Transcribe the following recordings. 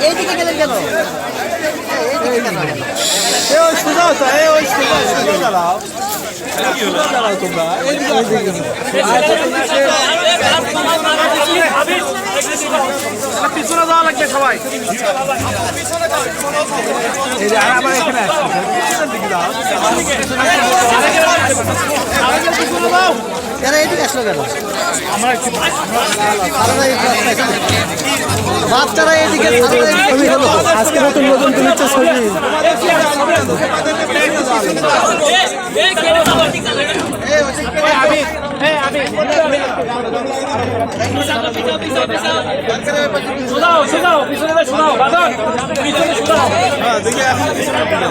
এইদিকে গেলেন কেন সোজা হতো ওই সোজা সোজা দাঁড়াও দাঁড়াও তোমরা পিছনে যাওয়া লাগবে সবাই আমার এখানে আসছে পিছনে যাও এরা এইদিকে আসলো কেন। বাচ্চারা হলো আজকে নতুন নতুন তুলিচ্ছে ছবি শোনাও শোনাও পিছনে শোনাও বাদন পিছনে শোনাও দাঁড়ানো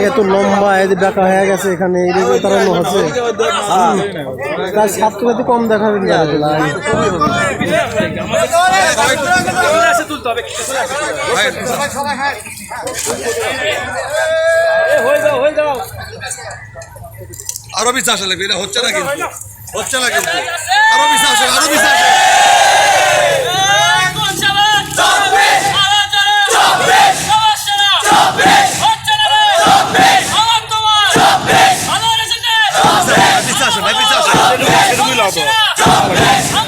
এত লম্বা এত ডাকা হয়ে গেছে এখানে এদিকে দাঁড়ানো হচ্ছে। তার ছাত্রছাত্রী কম দেখাবে না এসে তুলতে হবে এ, হয়ে যাও হয়ে যাও আরও বিশ্বাস লাগবে এটা হচ্ছে না কিন্তু। হচ্ছে না কিন্তু। Cowboys.